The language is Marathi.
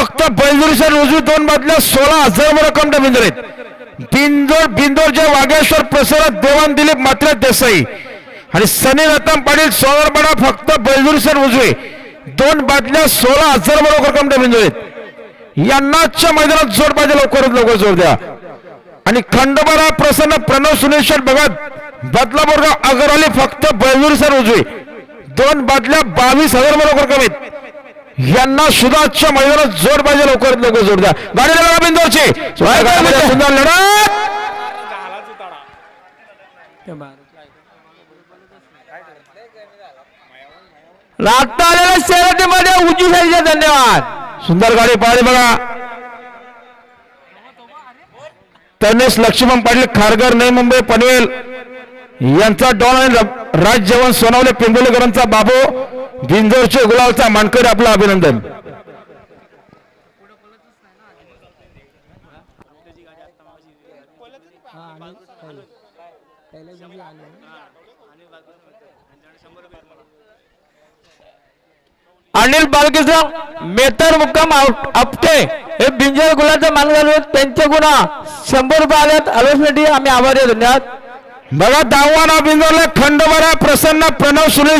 फक्त बैलजुरीसर रोजी दोन बादल्या सोळा हजार रक्कम बिंदोर आहेत बिंदोर बिंदोरच्या वागेश्वर प्रसारात देवान दिलीप मात्र देसाई. आणि सनी रतन पाटील सोळा फक्त बैलजुरीसर उजवे दोन बादल्या सोळा हजार रक्कम बिंदोर आहेत यांना मैदानात जोड पाहिजे लवकरात लवकर जोड द्या. आणि खंडोबारा प्रसन्न प्रणव सुनेश्वर भगत बदलापूर अगरवाली फक्त बैलजुरीसर उजवे दोन बादल्या बावीस हजार बरोबर कमीत. यांना सुद्धा आजच्या मैदानात जोड पाहिजे लवकरात लवकर जोड द्या. गाडी लढा बिंदोरची गाडीमध्ये सुंदर लढत. लागता आलेल्या शर्यतीमध्ये उंची साईडचे धन्यवाद. सुंदर गाडी पाहिली बघा. तनेश लक्ष्मण पाटील खारघर नई मुंबई पनवेल. यांचा डॉन आणि राजजवन सोनावले पिंगोलीकरांचा बाबू बिंजोरचे गुलालचा मानकरी आपलं अभिनंदन. अनिल बालकेचा मेतर मुक्काम आप- आपटे हे बिंजर गुलाचा मानगार त्यांचे गुन्हा शंभर रुपये आल्यात आलोचण्यासाठी आम्ही आभारी धन्यवाद. बघा दावाना बिंजोरला खंडोबारा प्रसन्न प्रणव सुरेश